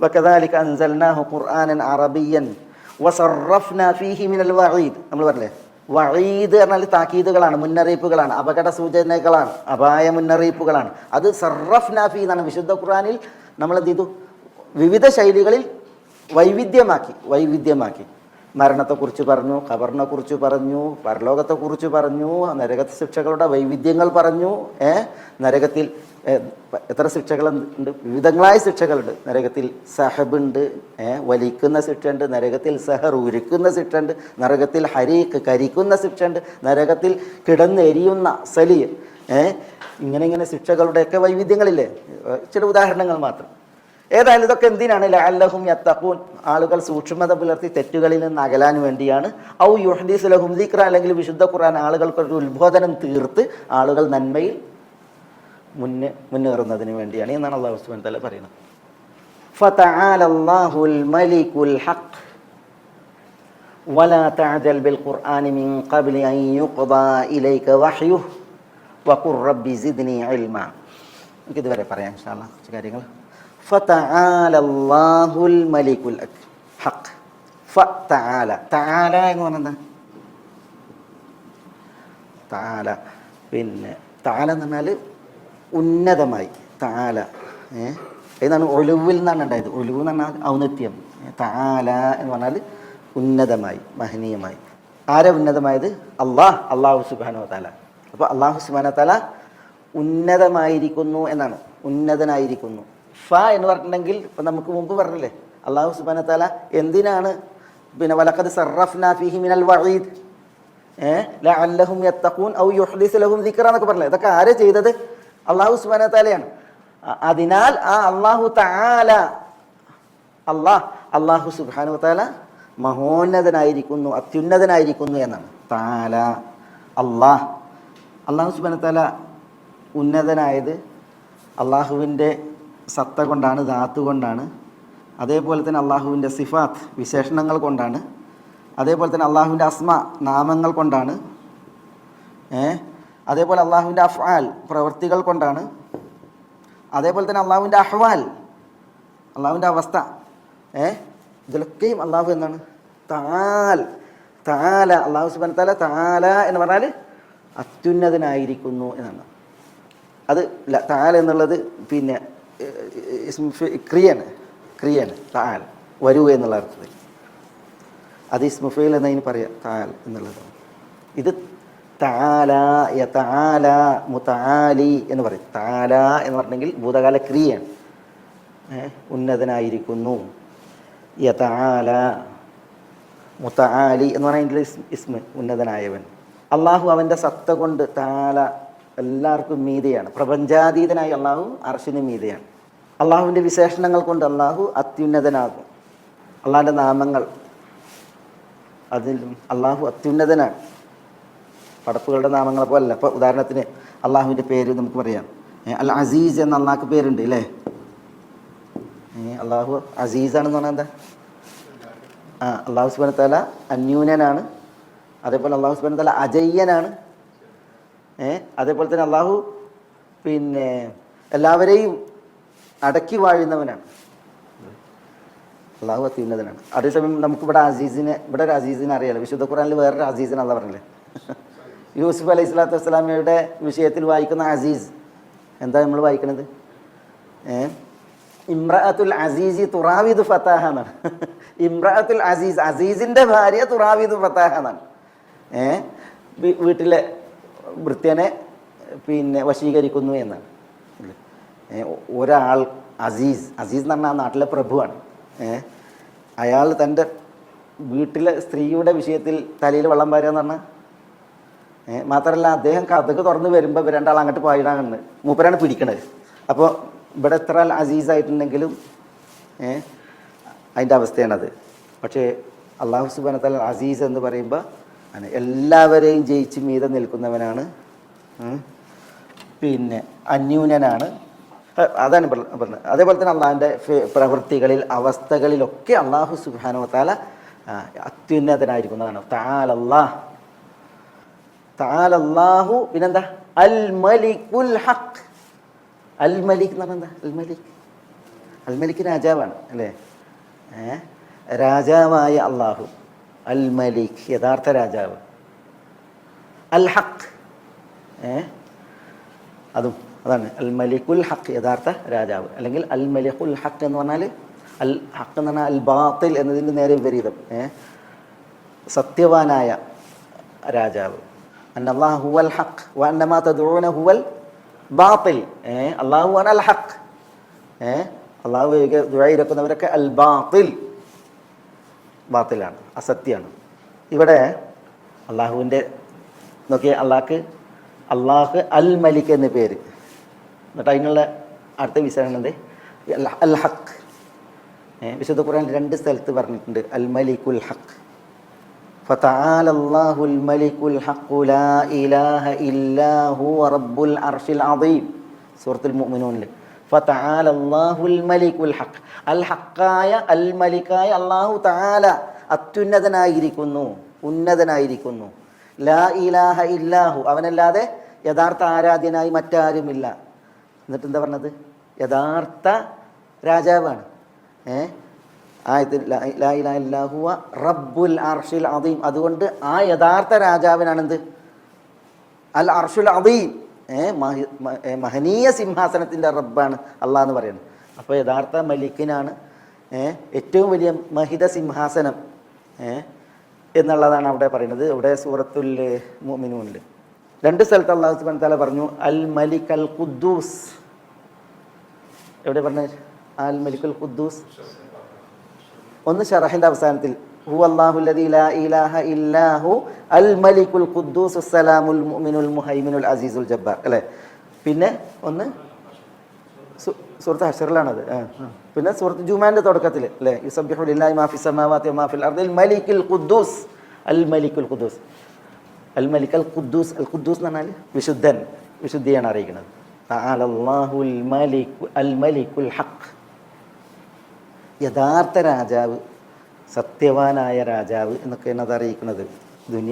വക്കദാലിക് അൻസൽനാഹു ഖുർആനൻ അറബിയൻ. വസറഫ്ന ഫീഹി മിനൽ വഈദ്. നമ്മൾ പറഞ്ഞില്ലേ? വഴീദ് പറഞ്ഞാൽ താക്കീതുകളാണ് മുന്നറിയിപ്പുകളാണ് അപകട സൂചനകളാണ് അപായ മുന്നറിയിപ്പുകളാണ്. അത് സർറഫ് നാഫി എന്നാണ് വിശുദ്ധ ഖുർആനിൽ നമ്മൾ എന്ത് ചെയ്തു വിവിധ ശൈലികളിൽ വൈവിധ്യമാക്കി വൈവിധ്യമാക്കി. മരണത്തെക്കുറിച്ച് പറഞ്ഞു ഖബറിനെ കുറിച്ച് പറഞ്ഞു പരലോകത്തെക്കുറിച്ച് പറഞ്ഞു നരക ശിക്ഷകളുടെ വൈവിധ്യങ്ങൾ പറഞ്ഞു ഏ? നരകത്തിൽ എത്ര ശിക്ഷകൾ ഉണ്ട് വിവിധങ്ങളായ ശിക്ഷകളുണ്ട്. നരകത്തിൽ സഹബ് ഉണ്ട് ഏ, വലിക്കുന്ന ശിക്ഷയുണ്ട്. നരകത്തിൽ സഹർ ഉരുക്കുന്ന ശിക്ഷയുണ്ട്. നരകത്തിൽ ഹരീക്ക് കരിക്കുന്ന ശിക്ഷയുണ്ട്. നരകത്തിൽ കിടന്നെരിയുന്ന സലിയ ഏ? ഇങ്ങനെ ഇങ്ങനെ ശിക്ഷകളുടെയൊക്കെ വൈവിധ്യങ്ങളില്ലേ? ചില ഉദാഹരണങ്ങൾ മാത്രം. ഏതായാലും ഇതൊക്കെ എന്തിനാണ് ലഅല്ലഹും യത്തഖൂൻ ആളുകൾ സൂക്ഷ്മത പുലർത്തി തെറ്റുകളിൽ നിന്ന് അകലാൻ വേണ്ടിയാണ് ഔ യുഹദീസ് ലഹും ദിക്ര അല്ലെങ്കിൽ വിശുദ്ധ ഖുർആൻ ആളുകൾക്ക് ഒരു ഉത്ബോധനം തീർത്ത് ആളുകൾ നന്മയിൽ മുന്നേ മുന്നേറുന്നതിന് വേണ്ടിയാണ് എന്നാണ് അള്ളാഹു സുബ്ഹാനഹു വ തആല പറയുന്നത് فتعالى الله الملك الحق ولا تعجل بالقرآن من قبل أن يقضى إليك وحيه وقل رب زدني علما നമുക്ക് ഇതുവരെ പറയാം ഇൻഷാല്ല കുറച്ച് കാര്യങ്ങൾ ഫലാഹുൽ മലിക്കുൽ ഹക്ക് ഫ താല താല എന്ന് പറഞ്ഞെന്താ താല പിന്നെ താല എന്ന് പറഞ്ഞാൽ ഉന്നതമായി. താല ഏ? ഇതാണ് ഒലുവിൽ നിന്നാണ് ഉണ്ടായത്. ഒലുവ് എന്ന് പറഞ്ഞാൽ ഔന്നത്യം. താല എന്ന് പറഞ്ഞാൽ ഉന്നതമായി മഹനീയമായി. ആരെ ഉന്നതമായത്? അള്ളാഹ്. അള്ളാഹു സുബാനോ താല അപ്പോൾ അള്ളാഹു സുബാനോ താല ഉന്നതമായിരിക്കുന്നു എന്നാണ്. ഉന്നതനായിരിക്കുന്നു. ഫ എന്ന് പറഞ്ഞിട്ടുണ്ടെങ്കിൽ ഇപ്പം നമുക്ക് മുമ്പ് പറഞ്ഞില്ലേ? അള്ളാഹു സുബാന താല എന്തിനാണ്? പിന്നെ വലക്കത് സർറഫ്ന ഫിഹി മിനൽ വഴീദ് ലഅല്ലഹും യത്തഖൂൻ ഔ ലഹും ദിക്റ പറഞ്ഞില്ലേ? ഇതൊക്കെ ആരെ ചെയ്തത്? അള്ളാഹു സുബാന താലയാണ് അതിനാൽ ആ അള്ളാഹു താല അള്ളാഹ് അള്ളാഹു സുബാനു താല മഹോന്നതനായിരിക്കുന്നു അത്യുന്നതനായിരിക്കുന്നു എന്നാണ്. താല അള്ളാഹ് അള്ളാഹു സുബാന താല ഉന്നതനായത് അള്ളാഹുവിന്റെ സത്ത കൊണ്ടാണ് ധാത്ത് കൊണ്ടാണ്. അതേപോലെ തന്നെ അള്ളാഹുവിന്റെ സിഫാത്ത് വിശേഷണങ്ങൾ കൊണ്ടാണ്. അതേപോലെ തന്നെ അള്ളാഹുവിന്റെ അസ്മ നാമങ്ങൾ കൊണ്ടാണ്. ഏ? അതേപോലെ അള്ളാഹുവിന്റെ അഫ്ആൽ പ്രവൃത്തികൾ കൊണ്ടാണ്. അതേപോലെ തന്നെ അള്ളാഹുവിന്റെ അഹ്വാൽ അള്ളാഹുവിന്റെ അവസ്ഥ. ഏ? ഇതിലൊക്കെയും അള്ളാഹു എന്നാണ്. താൽ താല അള്ളാഹു സുബാൻ താല താല എന്ന് പറഞ്ഞാൽ അത്യുന്നതനായിരിക്കുന്നു എന്നാണ്. അത് താല എന്നുള്ളത് പിന്നെ ക്രിയാണ് ക്രിയയാണ് താൽ വരൂ എന്നുള്ള അർത്ഥത്തിൽ. അത് ഇസ്മുഫയിൽ എന്നതിന് പറയാം താൽ എന്നുള്ളത്. ഇത് താല താല മുതാലി എന്ന് പറയും. താല എന്ന് പറഞ്ഞെങ്കിൽ ഭൂതകാല ക്രിയയാണ്. ഏ, ഉന്നതനായിരിക്കുന്നു. യതാല മുത്താലി എന്ന് ഇസ്മ ഇസ്മ ഉന്നതനായവൻ. അള്ളാഹു അവന്റെ സത്ത കൊണ്ട് താല എല്ലാവർക്കും മീതയാണ്. പ്രപഞ്ചാതീതനായി അള്ളാഹു അർഷിന് മീതയാണ്. അള്ളാഹുവിന്റെ വിശേഷണങ്ങൾ കൊണ്ട് അള്ളാഹു അത്യുന്നതനാകും. അള്ളാഹിന്റെ നാമങ്ങൾ അതിലും അള്ളാഹു അത്യുന്നതനാണ്. പടപ്പുകളുടെ നാമങ്ങളെ പോലല്ല. ഇപ്പോൾ ഉദാഹരണത്തിന് അള്ളാഹുവിന്റെ പേര് നമുക്ക് പറയാം. അല്ല അൽ അസീസ് എന്ന അള്ളാഹ്ക്ക് പേരുണ്ട് അല്ലേ അള്ളാഹു അസീസാണെന്ന് പറഞ്ഞാൽ എന്താ? ആ അള്ളാഹു സുബാന തല അന്യൂനനാണ്. അതേപോലെ അള്ളാഹു സുബാന തല അജയ്യനാണ്. അതേപോലെ തന്നെ അള്ളാഹു പിന്നെ എല്ലാവരെയും അടക്കി വാഴുന്നവനാണ്. അള്ളാഹു അത്യുന്നതനാണ്. അതേസമയം നമുക്കിവിടെ അസീസിനെ ഇവിടെ ഒരു അസീസിനെ അറിയാലോ. വിശുദ്ധ ഖുറാനിൽ വേറൊരു അസീസിനെ അല്ല പറഞ്ഞില്ലേ? യൂസുഫ് അലൈഹി സ്വലാത്തു വസ്സലാമയുടെ വിഷയത്തിൽ വായിക്കുന്ന അസീസ്. എന്താ നമ്മൾ വായിക്കണത്? ഏ? ഇമ്രഅത്തുൽ അസീസി തുറാവിദ് ഫത്താഹ എന്നാണ്. ഇമ്രഅത്തുൽ അസീസ് അസീസിന്റെ ഭാര്യ തുറാവിദ് ഫത്താഹ എന്നാണ്. ഏ? വീട്ടിലെ വൃത്യനെ പിന്നെ വശീകരിക്കുന്നു എന്നാണ്. ഒരാൾ അസീസ് അസീസ് എന്ന് പറഞ്ഞാൽ നാട്ടിലെ പ്രഭുവാണ്. അയാൾ തന്റെ വീട്ടിലെ സ്ത്രീയുടെ വിഷയത്തിൽ തലയിൽ വെള്ളം പാരുക എന്ന് പറഞ്ഞാൽ മാത്രമല്ല അദ്ദേഹം കഥക്ക് തുറന്ന് വരുമ്പോൾ രണ്ടാൾ അങ്ങോട്ട് പായിടാണ് മൂപ്പരാണ് പിടിക്കണത്. അപ്പോൾ ഇവിടെ എത്ര അസീസ് ആയിട്ടുണ്ടെങ്കിലും ഏ അതിന്റെ അവസ്ഥയാണത്. പക്ഷേ അള്ളാഹു സുബാനത്തല അസീസ് എന്ന് പറയുമ്പോൾ ആണ് എല്ലാവരെയും ജയിച്ച് മീതെ നിൽക്കുന്നവനാണ് പിന്നെ അന്യൂനനാണ് അതാണ് പറഞ്ഞത് അതേപോലെ തന്നെ അള്ളാഹിന്റെ പ്രവൃത്തികളിൽ അവസ്ഥകളിലൊക്കെ അള്ളാഹു സുബാനോ താല അത്യുന്നതനായിരിക്കുന്നതാണ്. താലല്ലാ താലല്ലാഹു പിന്നെന്താ? അൽ മലിക്കുൽ ഹക്ക് അൽ മലിക് എന്ന് പറഞ്ഞാൽ അൽ മലിക് അൽ മലിക് രാജാവാണ് അല്ലേ? രാജാവായ അള്ളാഹു. അൽ മലിക് യഥാർത്ഥ രാജാവ്. അൽ ഹക്ക് ഏ? അതും അതാണ്. അൽ മലിക്കുൽ ഹക്ക് യഥാർത്ഥ രാജാവ്. അല്ലെങ്കിൽ അൽ മലിക്കുൽ ഹക്ക് എന്ന് പറഞ്ഞാൽ അൽ ഹക്ക് എന്ന് പറഞ്ഞാൽ അൽ ബാത്തിൽ എന്നതിന്റെ നേരെ വിപരീതം. ഏ? സത്യവാനായ രാജാവ്. അന്നല്ലാഹു ഹുവൽ ഹക്ക് വന്നമാ തദൂന ഹുവൽ ബാത്തിൽ. ഏ? അള്ളാഹു ആണ് അൽ ഹക്ക് ഏ അള്ളാഹു ദുഴയിരക്കുന്നവരൊക്കെ അൽ ബാത്തിൽ ബാത്തിലാണ് അസത്യമാണ് ഇവിടെ അള്ളാഹുവിൻ്റെ നോക്കിയ അള്ളാഹ്ക്ക് അള്ളാഹ് അൽ മലിക് എന്ന പേര് എന്നിട്ട് അതിനുള്ള അടുത്ത വിശകലനം എന്ത് അൽ- അൽ ഹക്ക് ഏ, വിശുദ്ധ ഖുർആൻ രണ്ട് സ്ഥലത്ത് പറഞ്ഞിട്ടുണ്ട് അൽ മലിക്കുൽ ഹക്ക് فتعالى الله الملك الحق لا إله إلا هو رب العرش العظيم سورة المؤمنون فتعالى الله الملك അൽ ഹക്കായ അൽ മലിക്കായ അള്ളാഹു താല അത്യുന്നതനായിരിക്കുന്നു ഉന്നതനായിരിക്കുന്നു. ലാ ഇലാഹ ഇല്ലാഹു. അവനല്ലാതെ യഥാർത്ഥ ആരാധ്യനായി മറ്റാരുമില്ല. എന്നിട്ട് എന്താ പറഞ്ഞത്? യഥാർത്ഥ രാജാവാണ്. ഏ? റബ്ബുൽ അർഷിൽ അദീം. അതുകൊണ്ട് ആ യഥാർത്ഥ രാജാവിനാണെന്ത്? അൽ അർഷുൽ അദീം. മഹനീയ സിംഹാസനത്തിന്റെ റബ്ബാണ് അള്ളാഹ് എന്ന് പറയുന്നത്. അപ്പോൾ യഥാർത്ഥ മലിക്കിനാണ് ഏറ്റവും വലിയ മഹിത സിംഹാസനം എന്നുള്ളതാണ് അവിടെ പറയുന്നത്. ഇവിടെ സൂറത്തുൽ മുഅ്മിനൂനിൽ. രണ്ട് സ്ഥലത്ത് അള്ളാഹു സുബാൻ താല പറഞ്ഞു അൽ മലിക് അൽ ഖുദ്ദൂസ്. എവിടെ പറഞ്ഞ? അൽ മലിക് അൽ ഖുദ്ദൂസ്. ഒന്ന് ഷറഹിന്റെ അവസാനത്തിൽ ലാ ഇലാഹ അൽ ഖുദ്ദൂസ് അസീസുൽ ജബ്ബാർ അല്ലേ? പിന്നെ ഒന്ന് സു- സൂറത്ത് ഹഷറിലാണത്. പിന്നെ സുഹൃത്ത് ജുമാന്റെ തുടക്കത്തിൽ അല്ലേ? യുസബ്ബിഹു ലില്ലാഹി മാ ഫിസ് സമാവാതി വമാ ഫിൽ അർദിൽ മലിക്കുൽ ഖുദ്ദൂസ്. അൽ മലിക്കുൽ ഖുദ്ദൂസ്. അൽ മലിക് അൽ ഖുദ്ദൂസ്. അൽ ഖുദ്ദൂസ് എന്ന് പറഞ്ഞാൽ വിശുദ്ധൻ വിശുദ്ധിയാണ് അറിയിക്കുന്നത്. തആലല്ലാഹുൽ മലിക് അൽ മലിക്കുൽ ഹഖ്. യഥാർത്ഥ രാജാവ് സത്യവാനായ രാജാവ് എന്നൊക്കെയാണ് അത് അറിയിക്കുന്നത്. ദുനിയ